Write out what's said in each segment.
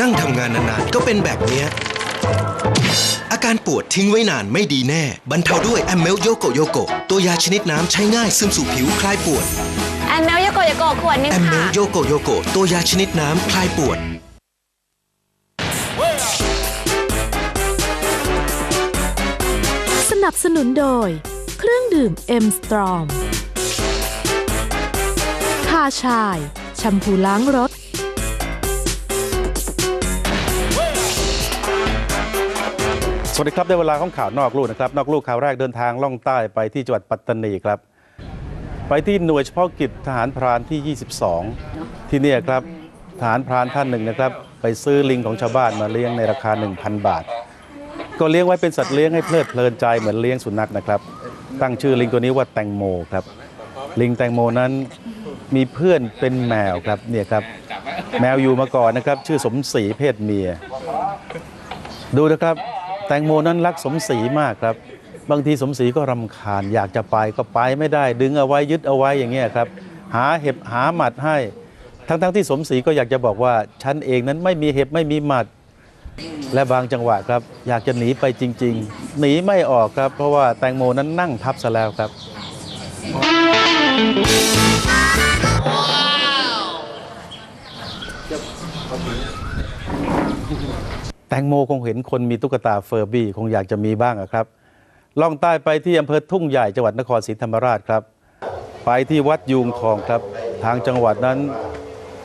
นั่งทำงานนานๆ ก็เป็นแบบเนี้ย อาการปวดทิ้งไว้นานไม่ดีแน่ บรรเทาด้วยแอมเมลโยโกโยโกตัวยาชนิดน้ำใช้ง่ายซึมสู่ผิวคลายปวดแอนเมลโยโกโยโกขวดหนึงแอมเมลค่ะ โยโกโยโกตัวยาชนิดน้ำคลายปวด สนับสนุนโดย เครื่องดื่มเอ็มสตรอม คาชาย แชมพูล้างรถ วัสดีครับได้เวลาของข่าวนอกลู่นะครับนอกลู่ข่าวแรกเดินทางล่องใต้ไปที่จังหวัดปัตตานีครับ ไปที่หน่วยเฉพาะกิจทหารพรานที่ 22 ที่นี่ครับทหารพรานท่านหนึ่งนะครับ ไปซื้อลิงของชาวบ้านมาเลี้ยงในราคา 1,000 บาท ก็เลี้ยงไว้เป็นสัตว์เลี้ยงให้เพลิดเพลินใจเหมือนเลี้ยงสุนัขนะครับ ตั้งชื่อลิงตัวนี้ว่าแตงโมครับ ลิงแตงโมนั้นมีเพื่อนเป็นแมวครับเนี่ยครับแมวอยู่มาก่อนนะครับ ชื่อสมศรีเพศเมีย ดูนะครับ แตงโมนั้นรักสมศรีมากครับ บางทีสมศรีก็รำคาญ อยากจะไปก็ไปไม่ได้ ดึงเอาไว้ยึดเอาไว้อย่างเงี้ยครับ หาเห็บหาหมัดให้ ทั้งๆที่สมศรีก็อยากจะบอกว่าฉันเองนั้นไม่มีเห็บไม่มีหมัด และบางจังหวะครับ อยากจะหนีไปจริง ๆ หนีไม่ออกครับ เพราะว่าแตงโมนั้นนั่งทับซะแล้วครับ แตงโมคงเห็นคนมีตุ๊กตาเฟอร์บี้คงอยากจะมีบ้างครับ ล่องใต้ไปที่อำเภอทุ่งใหญ่จังหวัดนครศรีธรรมราชครับ ไปที่วัดยูงทองครับ ทางจังหวัดนั้น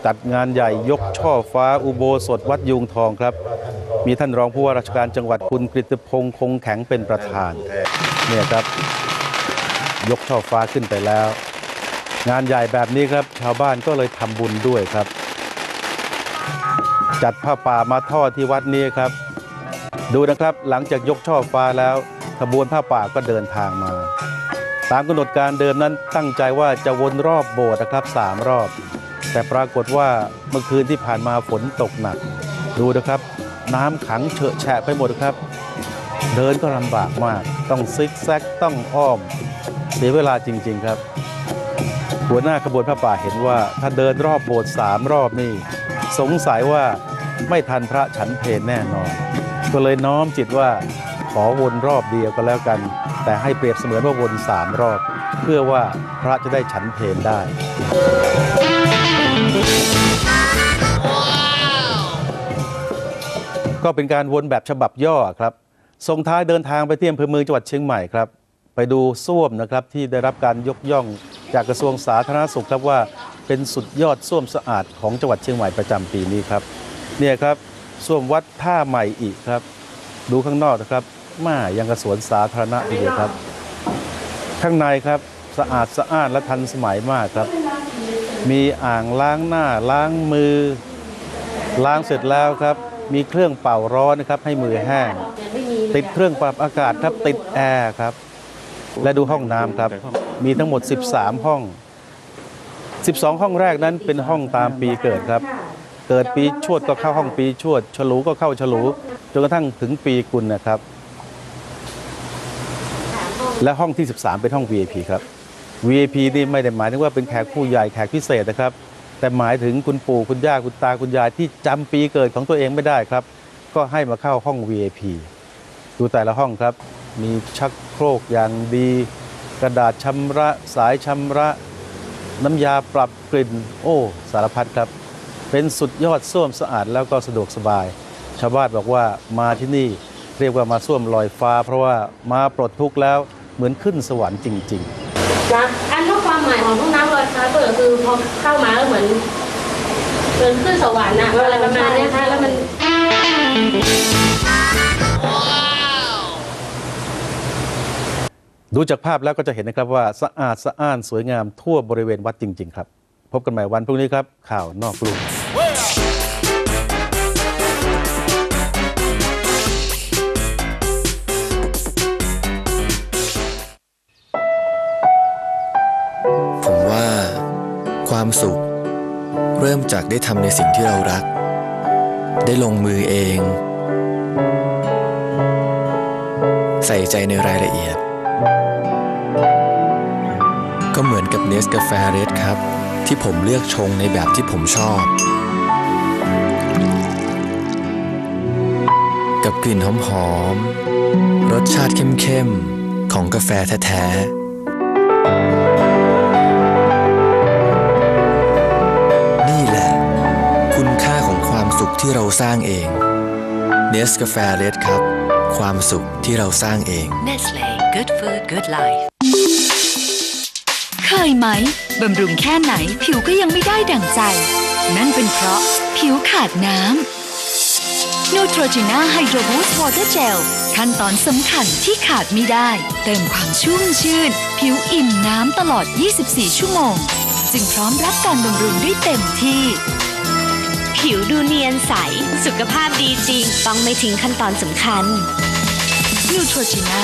จัดงานใหญ่ยกช่อฟ้าอุโบสถวัดยูงทองครับ มีท่านรองผู้ว่าราชการจังหวัดคุณกฤตพงษ์คงแข็งเป็นประธานเนี่ยครับ ยกช่อฟ้าขึ้นไปแล้ว งานใหญ่แบบนี้ครับ ชาวบ้านก็เลยทำบุญด้วยครับ จัดผ้าป่ามาทอดที่วัดนี้ครับ ดูนะครับหลังจากยกช่อฟ้าแล้วขบวนผ้าป่าก็เดินทางมา ตามกำหนดการเดิมนั้นตั้งใจว่าจะวนรอบโบสถ์นะครับสามรอบ แต่ปรากฏว่าเมื่อคืนที่ผ่านมาฝนตกหนัก ดูนะครับ น้ำขังเฉอะแฉะไปหมดครับ เดินก็ลำบากมาก ต้องซิกแซกต้องอ้อม เสียเวลาจริง ๆครับหัวหน้าขบวนพระป่าเห็นว่า ถ้าเดินรอบโบสถ์สามรอบนี่ สงสัยว่า ไม่ทันพระฉันเพลแน่นอน ก็เลยน้อมจิตว่าขอวนรอบเดียวก็แล้วกัน แต่ให้เปรียบเสมือนว่าวนสามรอบ เพื่อว่าพระจะได้ฉันเพลได้ก็เป็นการวนแบบฉบับย่อครับส่งท้ายเดินทางไปที่อำเภอเมืองจังหวัดเชียงใหม่ครับ ไปดูส้วมนะครับที่ได้รับการยกย่องจากกระทรวงสาธารณสุขครับว่าเป็นสุดยอดส้วมสะอาดของจังหวัดเชียงใหม่ประจำปีนี้ครับ เนี่ยครับส้วมวัดท่าใหม่อีกครับ ดูข้างนอกนะครับมายังกระสวนสาธารณะทีเดียวครับ ข้างในครับสะอาดสะอ้านและทันสมัยมากครับ มีอ่างล้างหน้าล้างมือ ล้างเสร็จแล้วครับ มีเครื่องเป่าร้อนนะครับ ให้มือแห้ง ติดเครื่องปรับอากาศครับติดแอร์ครับ และดูห้องน้ำครับ มีทั้งหมด 13 ห้อง 12 ห้องแรกนั้นเป็นห้องตามปีเกิดครับ เกิดปีชวดก็เข้าห้องปีชวด ฉลูก็เข้าฉลูจนกระทั่งถึงปีกุลนะครับ และห้องที่ 13 เป็นห้อง VIP ครับ VIP นี่ไม่ได้หมายถึงว่าเป็นแขกผู้ใหญ่แขกพิเศษนะครับ แต่หมายถึงคุณปู่คุณย่าคุณตาคุณยายที่จำปีเกิดของตัวเองไม่ได้ครับ ก็ให้มาเข้าห้อง VIP ดูแต่ละห้องครับ มีชักโครกอย่างดี กระดาษชำระ สายชำระ น้ำยาปรับกลิ่น โอ้ สารพัดครับ เป็นสุดยอดส้วมสะอาดแล้วก็สะดวกสบาย ชาวบ้านบอกว่ามาที่นี่เรียกว่ามาส้วมลอยฟ้า เพราะว่ามาปลดทุกข์แล้วเหมือนขึ้นสวรรค์จริงๆนะอันก็ความหมายของห้องน้ำลอยฟ้าก็คือพอเข้ามาแล้วเหมือนเหมือนขึ้นสวรรค์อะอะไรประมาณเนี้ยค่ะแล้วมันดูจากภาพแล้วก็จะเห็นนะครับว่าสะอาดสะอ้านสวยงามทั่วบริเวณวัดจริง ๆ ครับ พบกันใหม่วันพรุ่งนี้ครับ ข่าวนอกลุ่ม ผมว่าความสุข เริ่มจากได้ทำในสิ่งที่เรารัก ได้ลงมือเอง ใส่ใจในรายละเอียด ก็เหมือนกับเนสกาแฟเรดครับ ที่ผมเลือกชงในแบบที่ผมชอบ กับกลิ่นหอมๆ รสชาติเข้มๆ ของกาแฟแท้ๆ นี่แหละ คุณค่าของความสุขที่เราสร้างเองเนสกาแฟเรดครับ ความสุขที่เราสร้างเอง Nestle Good Food Good Life เคยไหมบำรุงแค่ไหนผิวก็ยังไม่ได้ดั่งใจ นั่นเป็นเพราะผิวขาดน้ำ Neutrogena Hydro Boost Water Gel ขั้นตอนสำคัญที่ขาดไม่ได้ เติมความชุ่มชื่น ผิวอิ่มน้ำตลอด 24 ชั่วโมง จึงพร้อมรับการบำรุงได้เต็มที่ ผิวดูเนียนใส สุขภาพดีจริง ต้องไม่ทิ้งขั้นตอนสำคัญ Neutrogena